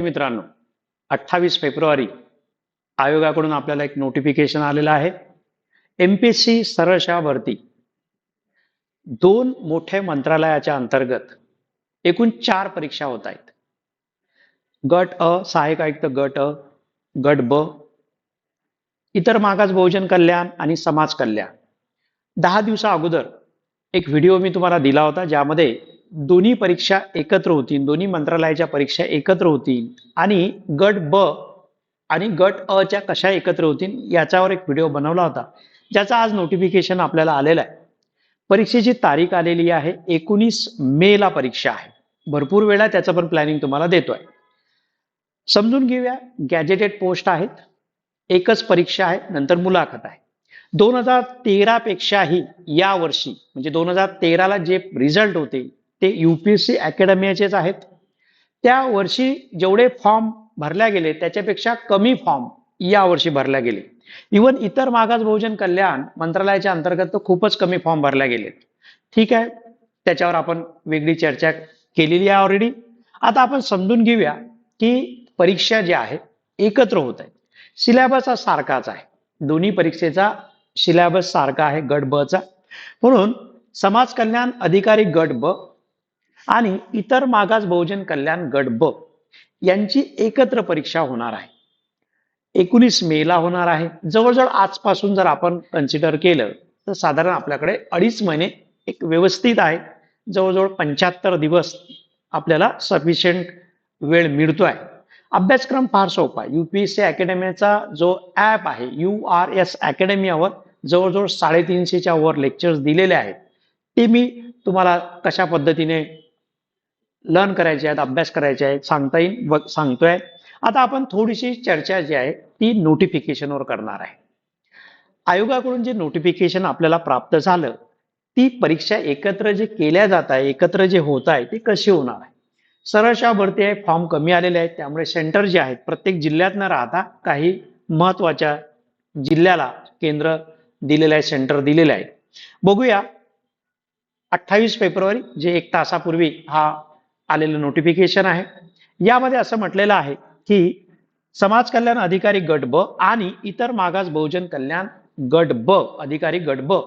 मित्रांनो अठ्ठावीस फेब्रुवारी आयोगाकडून आपल्याला एक नोटिफिकेशन आलेलं आहे. एमपीएससी सी सेवा भरती. दोन मोठ्या मंत्रालयाच्या अंतर्गत एकूण चार परीक्षा होत आहेत. गट अ सहाय्यक आयुक्त गट अ गट ब इतर मागास बहुजन कल्याण आणि समाज कल्याण. दहा दिवसा अगोदर एक व्हिडिओ मी तुम्हाला दिला होता ज्यामध्ये दोन्ही परीक्षा एकत्र होतील दोन्ही मंत्रालयाच्या परीक्षा एकत्र होतील आणि गट ब आणि गट अ च्या कशा एकत्र होतील याच्यावर एक व्हिडिओ बनवला होता. ज्याचा आज नोटिफिकेशन आपल्याला आलेलं आहे. परीक्षेची तारीख आलेली आहे एकोणीस मे ला परीक्षा आहे. भरपूर वेळा त्याचं पण प्लॅनिंग तुम्हाला देतोय. समजून घेऊया गॅजेटेड पोस्ट आहेत. एकच परीक्षा आहे नंतर मुलाखत आहे. दोन हजार तेरापेक्षाही यावर्षी म्हणजे दोन हजार तेराला जे रिझल्ट होते ते युपीएससी अकॅडमीचेच आहेत. त्या वर्षी जेवढे फॉर्म भरल्या गेले त्याच्यापेक्षा कमी फॉर्म या वर्षी भरल्या गेले. इवन इतर मागास बहुजन कल्याण मंत्रालयाच्या अंतर्गत तर खूपच कमी फॉर्म भरल्या गेले ठीक आहे त्याच्यावर आपण वेगळी चर्चा केलेली आहे ऑलरेडी आता आपण समजून घेऊया की परीक्षा ज्या आहेत एकत्र होत आहेत. सिलेबस हा सारखाच आहे. दोन्ही परीक्षेचा सिलेबस सारखा आहे गट ब चा. म्हणून समाज कल्याण अधिकारी गट ब आणि इतर मागास बहुजन कल्याण गट ब यांची एकत्र परीक्षा होणार आहे. एकोणीस मे ला होणार आहे. जवळजवळ आजपासून जर आपण कन्सिडर केलं तर साधारण आपल्याकडे अडीच महिने एक व्यवस्थित आहे. जवळजवळ पंच्याहत्तर दिवस आपल्याला सफिशियंट वेळ मिळतो आहे अभ्यासक्रम फार सोपा आहे. युपीएससी अकॅडमीचा जो ऍप आहे यू आर एस अकॅडमीवर जवळजवळ साडेतीनशेच्या वर लेक्चर्स दिलेले आहेत. ते मी तुम्हाला कशा पद्धतीने लर्न करायचे आहेत अभ्यास करायचे आहेत सांगता येईल सांगतोय. आता आपण थोडीशी चर्चा जी आहे ती नोटिफिकेशनवर करणार आहे. आयोगाकडून जे नोटिफिकेशन आपल्याला प्राप्त झालं ती परीक्षा एकत्र जे केल्या जात आहे एकत्र जे होत आहे ते कशी होणार आहे? सरळशा भरती आहे फॉर्म कमी आलेले आहेत त्यामुळे सेंटर जे आहेत प्रत्येक जिल्ह्यात न राहता काही महत्त्वाच्या जिल्ह्याला केंद्र दिलेलं आहे सेंटर दिलेलं आहे. बघूया अठ्ठावीस फेब्रुवारी जे एक तासापूर्वी हा आलेलं नोटिफिकेशन आहे. यामध्ये असं म्हटलेलं आहे की समाज कल्याण अधिकारी गट ब आणि इतर मागास बहुजन कल्याण गट ब अधिकारी गट ब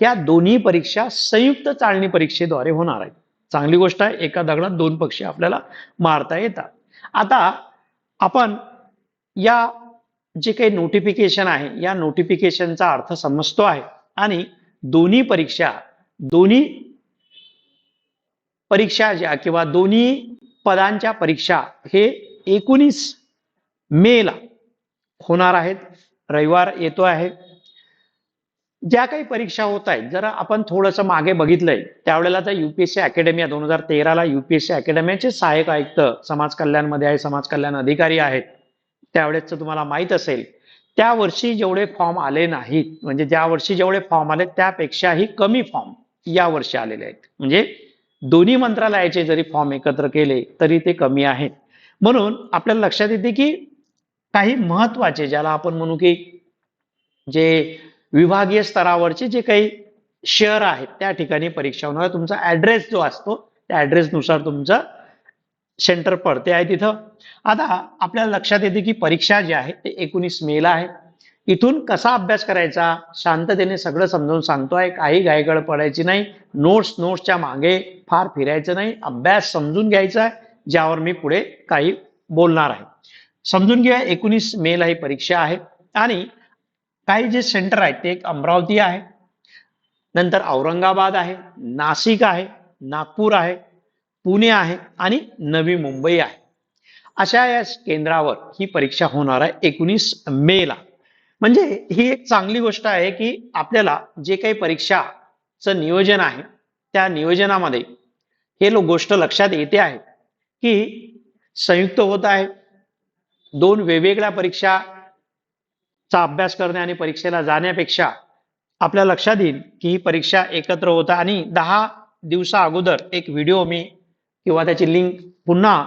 या दोन्ही परीक्षा संयुक्त चाळणी परीक्षेद्वारे होणार आहेत. चांगली गोष्ट आहे एका दगडात दोन पक्षी आपल्याला मारता येतात. आता आपण या जे काही नोटिफिकेशन आहे या नोटिफिकेशनचा अर्थ समजतो आहे. आणि दोन्ही परीक्षा दोन्ही परीक्षा ज्या किंवा दोन्ही पदांच्या परीक्षा हे एकोणीस मे ला होणार आहेत. रविवार येतो आहे. ज्या काही परीक्षा होत आहेत जर आपण थोडंसं मागे बघितलंय. त्यावेळेला तर युपीएससी अकॅडमी दोन हजार तेराला युपीएससी अकॅडमीचे सहाय्यक आयुक्त समाज कल्याणमध्ये आहे समाज कल्याण अधिकारी आहेत. त्यावेळेस तुम्हाला माहीत असेल त्या वर्षी जेवढे फॉर्म आले नाहीत म्हणजे ज्या वर्षी जेवढे फॉर्म आले त्यापेक्षाही कमी फॉर्म या वर्षी आलेले आहेत. म्हणजे दोन्ही मंत्रालयाचे जरी फॉर्म एकत्र केले तरी ते कमी आहेत. म्हणून आपल्याला लक्षात येते की काही महत्त्वाचे ज्याला आपण म्हणू की जे विभागीय स्तरावरचे जे काही शहर आहेत त्या ठिकाणी परीक्षा होणार. तुमचा ऍड्रेस जो असतो त्या ऍड्रेसनुसार तुमचं सेंटर पडते आहे तिथं. आता आपल्याला लक्षात येते की परीक्षा जी आहे ते एकोणीस मे ला आहे. इथून कसा अभ्यास करायचा? शांततेने सगळं समजावून सांगतोय. काही गायगड पडायची नाही. नोट्स नोट्सच्या मागे फार फिरायचं नाही. अभ्यास समजून घ्यायचा आहे ज्यावर मी पुढे काही बोलणार आहे. समजून घ्या एकोणीस मेला ही परीक्षा आहे. आणि काही जे सेंटर आहेत ते एक अमरावती आहे. नंतर औरंगाबाद आहे नाशिक आहे नागपूर आहे पुणे आहे आणि नवी मुंबई आहे. अशा या केंद्रावर ही परीक्षा होणार आहे एकोणीस मेला म्हणजे ही एक चांगली गोष्ट आहे की आपल्याला जे काही परीक्षाचं नियोजन आहे त्या नियोजनामध्ये हे लो गोष्ट लक्षात येते आहे की संयुक्त होत आहे. दोन वेगवेगळ्या परीक्षा चा अभ्यास करणे आणि परीक्षेला जाण्यापेक्षा आपल्या लक्षात येईल की ही परीक्षा एकत्र होत आहे. आणि दहा दिवसा अगोदर एक व्हिडिओ मी किंवा त्याची लिंक पुन्हा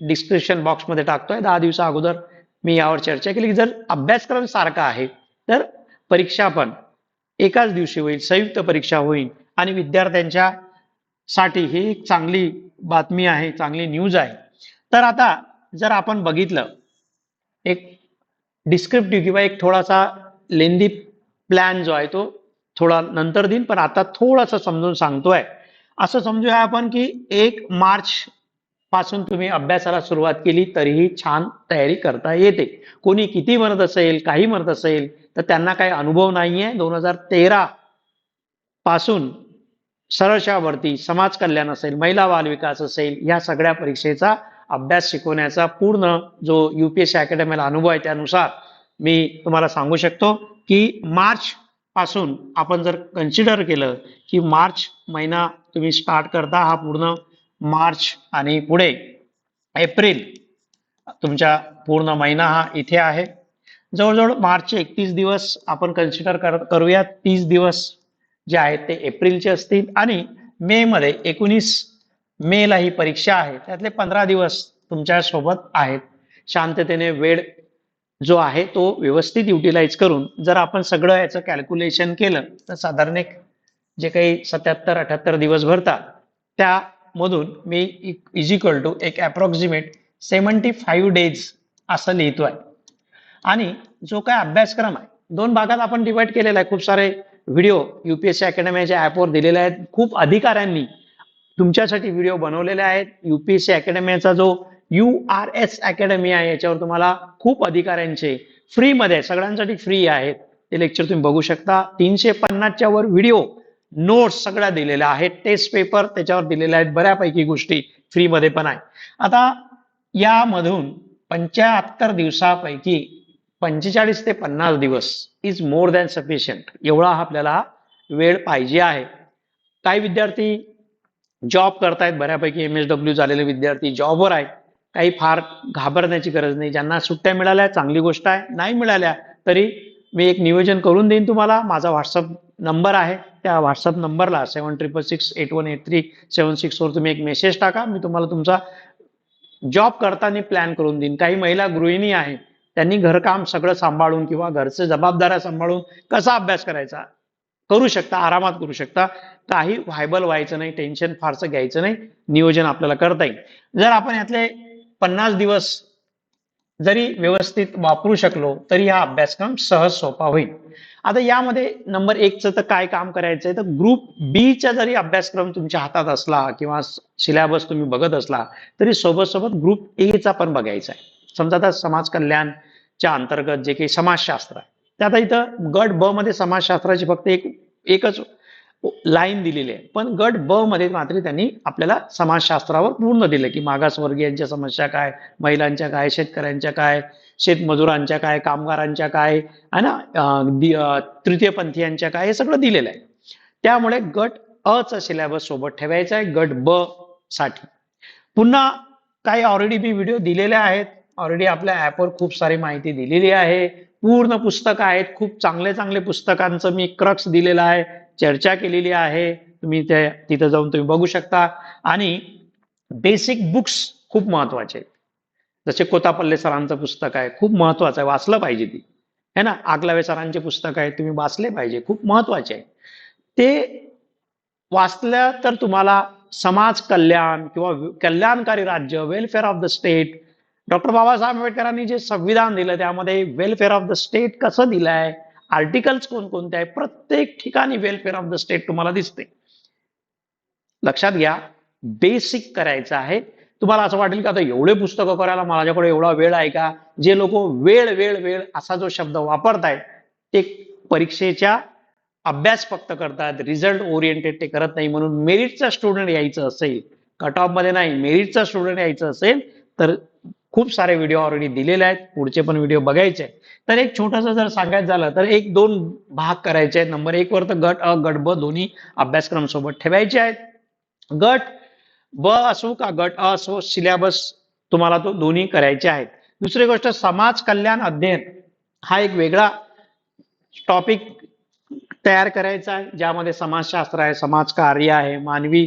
डिस्क्रिप्शन बॉक्समध्ये टाकतोय. दहा दिवसा अगोदर मी यावर चर्चा केली की जर अभ्यासक्रम सारखा आहे तर परीक्षा पण एकाच दिवशी होईल संयुक्त परीक्षा होईल आणि विद्यार्थ्यांच्या साठी ही एक चांगली बातमी आहे चांगली न्यूज आहे. तर आता जर आपण बघितलं एक डिस्क्रिप्टिव्ह किंवा एक थोडासा लेंदी प्लॅन जो आहे तो थोडा नंतर देईन पण आता थोडंसं समजून सांगतोय. असं समजूया आपण की एक मार्च पासून तुम्ही अभ्यासाला सुरुवात केली तरीही छान तयारी करता येते. कोणी किती म्हणत असेल काही म्हणत असेल तर त्यांना काही अनुभव नाहीये. दोन हजार तेरा पासून सरळशावरती समाज कल्याण असेल महिला बाल विकास असेल या सगळ्या परीक्षेचा अभ्यास शिकवण्याचा पूर्ण जो युपीएससी अकॅडमीला अनुभव आहे त्यानुसार मी तुम्हाला सांगू शकतो की मार्च पासून आपण जर कन्सिडर केलं की मार्च महिना तुम्ही स्टार्ट करता हा पूर्ण मार्च आणि पुढे एप्रिल तुमच्या पूर्ण महिना हा इथे आहे. जवळजवळ मार्चचे एकतीस दिवस आपण कन्सिडर कर करूयात. तीस दिवस जे आहेत ते एप्रिलचे असतील आणि मे मध्ये एकोणीस मे ला ही परीक्षा आहे. त्यातले पंधरा दिवस तुमच्यासोबत आहेत. शांततेने वेळ जो आहे तो व्यवस्थित युटिलाइज करून जर आपण सगळं याचं कॅल्क्युलेशन केलं तर साधारण एक जे काही सत्याहत्तर अठ्याहत्तर दिवस भरतात त्या मधून मी इज इक्वल टू एक अप्रॉक्सिमेट सेवन्टी फाईव्ह डेज असं लिहितोय आणि जो काय अभ्यासक्रम आहे दोन भागात आपण डिवाइड केलेला आहे. खूप सारे व्हिडिओ युपीएससी अकॅडमीच्या ऍपवर दिलेले आहेत. खूप अधिकाऱ्यांनी तुमच्यासाठी व्हिडिओ बनवलेले आहेत. युपीएससी अकॅडमीचा जो यू आर एस अकॅडमी आहे याच्यावर तुम्हाला खूप अधिकाऱ्यांचे फ्रीमध्ये सगळ्यांसाठी फ्री आहेत ते लेक्चर तुम्ही बघू शकता. तीनशे पन्नासच्या वर व्हिडिओ नोट्स सगळ्या दिलेल्या आहेत. टेस्ट पेपर त्याच्यावर दिलेल्या आहेत. बऱ्यापैकी गोष्टी फ्रीमध्ये पण आहे आता यामधून पंच्याहत्तर दिवसापैकी पंचेचाळीस ते पन्नास दिवस इज मोर दॅन सफिशियंट एवढा आपल्याला वेळ पाहिजे आहे. काही विद्यार्थी जॉब करतायत. बऱ्यापैकी एम एस डब्ल्यू झालेले विद्यार्थी जॉबवर आहेत. काही फार घाबरण्याची गरज नाही. ज्यांना सुट्ट्या मिळाल्या चांगली गोष्ट आहे. नाही मिळाल्या तरी मी एक नियोजन करून देईन तुम्हाला. माझा व्हॉट्सअप नंबर आहे त्या व्हॉट्सअप नंबरला seven triple six eight one eight three seven सिक्सवर तुम्ही एक मेसेज टाका. मी तुम्हाला तुमचा जॉब करताना प्लॅन करून देईन. काही महिला गृहिणी आहेत त्यांनी घरकाम सगळं सांभाळून किंवा घरचे जबाबदाऱ्या सांभाळून कसा अभ्यास करायचा? करू शकता आरामात करू शकता. काही व्हायबल व्हायचं नाही टेन्शन फारसं घ्यायचं नाही. नियोजन आपल्याला करता येईल. जर आपण यातले पन्नास दिवस जरी व्यवस्थित वापरू शकलो तरी हा अभ्यासक्रम सहज सोपा होईल. आता यामध्ये नंबर एकचं तर काय काम करायचंय? तर ग्रुप बीचा जरी अभ्यासक्रम तुमच्या हातात असला किंवा सिलेबस तुम्ही बघत असला तरी सोबत सोबत ग्रुप एचा पण बघायचा आहे समजा आता समाज कल्याणच्या अंतर्गत जे काही समाजशास्त्र आहे ते आता इथं गट ब मध्ये समाजशास्त्राची फक्त एक एकच लाईन दिलेली आहे. पण गट ब मध्ये मात्र त्यांनी आपल्याला समाजशास्त्रावर पूर्ण दिलं की मागासवर्गीयांच्या समस्या काय महिलांच्या काय शेतकऱ्यांच्या काय शेतमजुरांच्या काय कामगारांच्या काय आहे ना? तृतीयपंथीयांच्या काय हे सगळं दिलेलं आहे. त्यामुळे गट अ चा सिलेबस सोबत ठेवायचा आहे गट ब साठी. पुन्हा काही ऑलरेडी मी व्हिडिओ दिलेले आहेत. ऑलरेडी आपल्या ऍपवर खूप सारी माहिती दिलेली आहे. पूर्ण पुस्तकं आहेत. खूप चांगले चांगले पुस्तकांचं मी क्रक्स दिलेलं आहे. चर्चा केलेली आहे. तुम्ही ते तिथं जाऊन तुम्ही बघू शकता. आणि बेसिक बुक्स खूप महत्त्वाचे आहेत. जसे कोतापल्ले सरांचं पुस्तक आहे खूप महत्वाचं आहे. वाचलं पाहिजे ती. है ना? आगलावे सरांचे पुस्तक आहे तुम्ही वाचले पाहिजे. खूप महत्त्वाचे आहे ते वाचलं तर तुम्हाला समाज कल्याण किंवा कल्याणकारी राज्य welfare of the state doctor Babasaheb आंबेडकरांनी जे संविधान दिलं त्यामध्ये वेलफेअर ऑफ द स्टेट कसं दिलं आहे आर्टिकल्स कोणकोणते आहे प्रत्येक ठिकाणी वेलफेअर ऑफ द स्टेट तुम्हाला दिसते. लक्षात घ्या बेसिक करायचं आहे. तुम्हाला असं वाटेल का आता एवढे पुस्तकं करायला माझ्याकडे एवढा वेळ आहे का? जे लोक वेळ वेळ वेळ असा जो शब्द वापरतायत ते परीक्षेच्या अभ्यास फक्त करतात रिझल्ट ओरिएंटेड ते करत नाही. म्हणून मेरिटचा स्टुडंट यायचं असेल कट ऑफमध्ये नाही मेरिटचा स्टुडंट यायचं असेल तर खूप सारे व्हिडिओ ऑलरेडी दिलेले आहेत. पुढचे पण व्हिडिओ बघायचे तर एक छोटंसं जर सांगायचं झालं तर एक दोन भाग करायचे आहेत. नंबर एक वर तर गट अ गट ब दोन्ही अभ्यासक्रम सोबत ठेवायचे आहेत. गट ब असो का गट अ असो सिलेबस तुम्हाला तो दोन्ही करायचे आहेत. दुसरी गोष्ट समाज कल्याण अध्ययन हा एक वेगळा टॉपिक तयार करायचा आहे ज्यामध्ये समाजशास्त्र आहे समाजकार्य आहे मानवी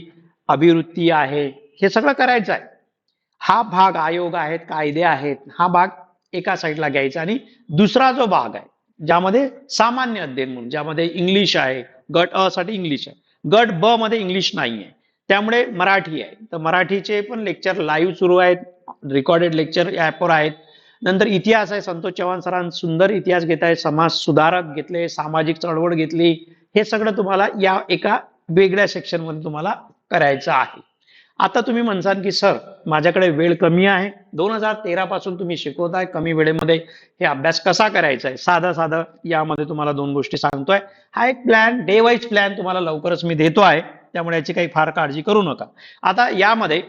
अभिवृत्ती आहे हे सगळं करायचं आहे. हा भाग आयोग आहेत कायदे आहेत हा भाग एका साईडला घ्यायचा आणि दुसरा जो भाग आहे ज्यामध्ये सामान्य अध्ययन म्हणून ज्यामध्ये इंग्लिश आहे गट अ साठी इंग्लिश आहे. गट ब मध्ये इंग्लिश नाही आहे त्यामुळे मराठी आहे. तर मराठीचे पण लेक्चर लाईव्ह सुरू आहेत रेकॉर्डेड लेक्चर ॲपवर आहेत. नंतर इतिहास आहे संतोष चव्हाण सरांनी सुंदर इतिहास घेत आहे समाज सुधारक घेतले सामाजिक चळवळ घेतली. हे सगळं तुम्हाला या एका वेगळ्या सेक्शनमध्ये तुम्हाला करायचं आहे. आता तुम्ही म्हणसान की सर माझ्याकडे वेळ कमी आहे. दोन हजार तेरा पासून तुम्ही शिकवताय कमी वेळेमध्ये. हे अभ्यास कसा करायचा आहे? साधं साधं यामध्ये तुम्हाला दोन गोष्टी सांगतोय. हा एक प्लॅन डे वाईज प्लॅन तुम्हाला लवकरच मी देतो आहे. त्यामुळे याची काही फार काळजी करू नका. आता यामध्ये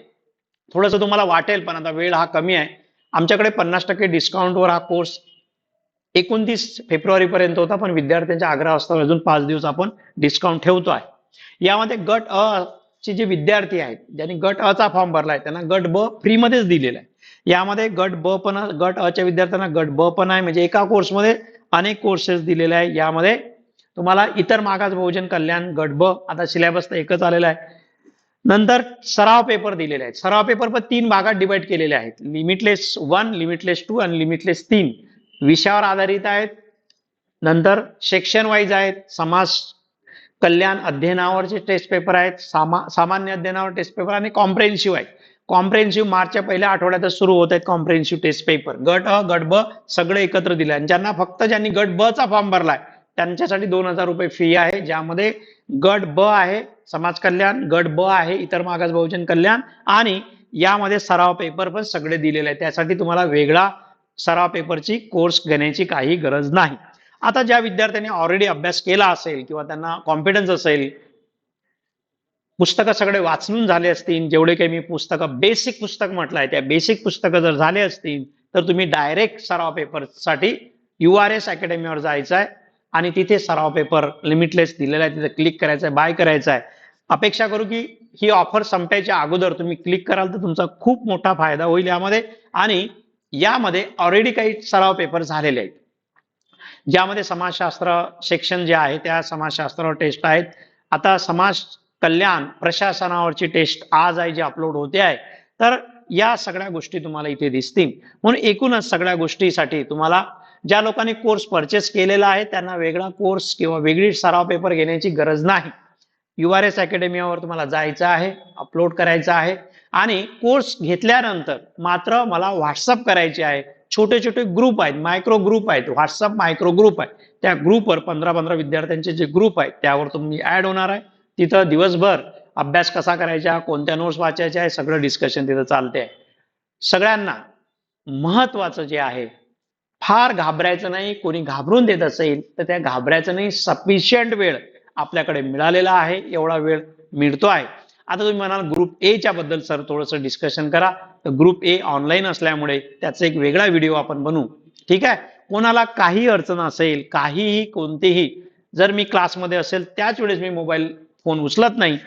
थोडंसं तुम्हाला वाटेल पण आता वेळ हा कमी आहे. आमच्याकडे पन्नास टक्के डिस्काउंटवर हा कोर्स एकोणतीस फेब्रुवारी पर्यंत होता पण विद्यार्थ्यांच्या आग्रह असताना अजून पाच दिवस आपण डिस्काउंट ठेवतो आहे. यामध्ये गट अ चे जे विद्यार्थी आहेत ज्यांनी गट अ चा फॉर्म भरलाय त्यांना गट ब फ्रीमध्येच दिलेला आहे. यामध्ये गट ब पण गट अ च्या विद्यार्थ्यांना गट ब पण आहे. म्हणजे एका कोर्समध्ये अनेक कोर्सेस दिलेले आहे. यामध्ये तुम्हाला इतर मागास बहुजन कल्याण गट ब आता सिलेबस तर एकच आलेला आहे. नंतर सराव पेपर दिलेले आहेत. सराव पेपर पण तीन भागात डिवाइड केलेले आहेत. लिमिटलेस वन लिमिटलेस टू आणि लिमिटलेस तीन. विषयावर आधारित आहेत. नंतर सेक्शन वाईज आहेत. समाज कल्याण अध्ययनावरचे टेस्ट पेपर आहेत सामा सामान्य अध्ययनावर टेस्ट पेपर आणि कॉम्प्रेन्सिव्ह आहेत. कॉम्प्रेन्सिव्ह मार्चच्या पहिल्या आठवड्यातच सुरू होत आहेत कॉम्प्रेन्सिव्ह टेस्ट पेपर गट अ गट ब सगळे एकत्र दिले आणि ज्यांना फक्त ज्यांनी गट ब चा फॉर्म भरलाय त्यांच्यासाठी दोन हजार रुपये फी आहे ज्यामध्ये गट ब आहे समाज कल्याण गट ब आहे इतर मागास बहुजन कल्याण आणि यामध्ये सराव पेपर पण सगळे दिलेले आहेत. त्यासाठी तुम्हाला वेगळा सराव पेपरची कोर्स घेण्याची काही गरज नाही. आता ज्या विद्यार्थ्यांनी ऑलरेडी अभ्यास केला असेल किंवा त्यांना कॉन्फिडन्स असेल पुस्तकं सगळे वाचून झाले असतील जेवढे काही मी पुस्तकं बेसिक पुस्तक म्हटलंय त्या बेसिक पुस्तकं जर झाले असतील तर तुम्ही डायरेक्ट सराव पेपरसाठी यू आर एस अकॅडमीवर जायचं आहे आणि तिथे सराव पेपर लिमिटलेस दिलेला आहे तिथे क्लिक करायचं आहे बाय करायचं आहे अपेक्षा करू की ही ऑफर संपायच्या अगोदर तुम्ही क्लिक कराल तर तुमचा खूप मोठा फायदा होईल यामध्ये आणि यामध्ये ऑलरेडी काही सराव पेपर झालेले आहेत. ज्यामध्ये समाजशास्त्र सेक्शन जे आहे त्या समाजशास्त्रावर टेस्ट आहेत. आता समाज कल्याण प्रशासनावरची टेस्ट आज आहे जी अपलोड होते आहे. तर या सगळ्या गोष्टी तुम्हाला इथे दिसतील. म्हणून एकूणच सगळ्या गोष्टीसाठी तुम्हाला ज्या लोकांनी कोर्स परचेस केलेला आहे त्यांना वेगळा कोर्स किंवा वेगळी सराव पेपर घेण्याची गरज नाही. यू आर एस अकॅडमीवर तुम्हाला जायचं आहे अपलोड करायचं आहे. आणि कोर्स घेतल्यानंतर मात्र मला व्हॉट्सअप करायचे आहे. छोटे छोटे ग्रुप आहेत मायक्रो ग्रुप आहेत व्हॉट्सअप मायक्रो ग्रुप आहे. त्या ग्रुपवर पंधरा पंधरा विद्यार्थ्यांचे जे ग्रुप आहेत त्यावर तुम्ही ऍड होणार आहे. तिथं दिवसभर अभ्यास कसा करायचा कोणत्या नोट्स वाचायच्या आहे सगळं डिस्कशन तिथं चालते आहे सगळ्यांना महत्वाचं जे आहे फार घाबरायचं नाही कोणी घाबरून देत असेल तर त्या घाबरायचं नाही सफिशियंट वेळ आपल्याकडे मिळालेला आहे एवढा वेळ मिळतो आहे. आता तुम्ही म्हणाल ग्रुप ए च्या बद्दल सर थोडंसं डिस्कशन करा. तर ग्रुप ए ऑनलाईन असल्यामुळे त्याचा एक वेगळा व्हिडिओ आपण बनवू. ठीक आहे? कोणाला काही अडचण असेल काहीही कोणतीही जर मी क्लासमध्ये असेल त्याच वेळेस मी मोबाईल फोन उचलत नाही.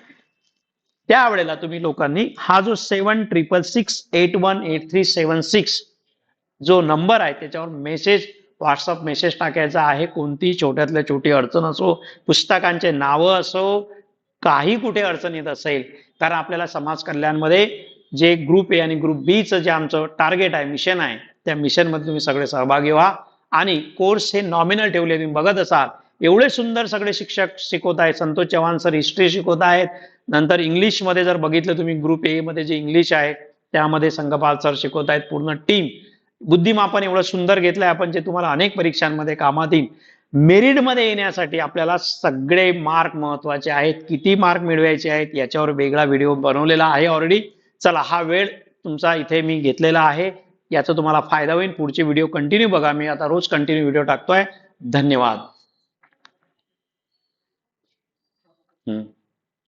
त्यावेळेला तुम्ही लोकांनी हा जो seven triple six eight one eight three seven six जो नंबर आहे त्याच्यावर मेसेज व्हॉट्सअप मेसेज टाकायचा आहे. कोणतीही छोट्यातल्या छोटी अडचण असो पुस्तकांचे नावं असो काही कुठे अडचण येत असेल कारण आपल्याला समाज कल्याणमध्ये जे ग्रुप ए आणि ग्रुप बीचं जे आमचं टार्गेट आहे मिशन आहे त्या मिशनमध्ये तुम्ही सगळे सहभागी व्हा. आणि कोर्स हे नॉमिनल ठेवले तुम्ही बघत असाल. एवढे सुंदर सगळे शिक्षक शिकवत आहेत. संतोष चव्हाण सर हिस्ट्री शिकवत आहेत. नंतर इंग्लिशमध्ये जर बघितलं तुम्ही ग्रुप ए मध्ये जे इंग्लिश आहे त्यामध्ये संगपाल सर शिकवत आहेत. पूर्ण टीम बुद्धिमापन एवढं सुंदर घेतलंय आपण जे तुम्हाला अनेक परीक्षांमध्ये कामात येईल. मेरिटमध्ये येण्यासाठी आपल्याला सगळे मार्क महत्त्वाचे आहेत. किती मार्क मिळवायचे आहेत याच्यावर वेगळा व्हिडिओ बनवलेला आहे ऑलरेडी चला हा वेळ तुमचा इथे मी घेतलेला आहे. याचा तुम्हाला फायदा होईल. पुढचे व्हिडिओ कंटिन्यू बघा. मी आता रोज कंटिन्यू व्हिडिओ टाकतोय. धन्यवाद. हम्म.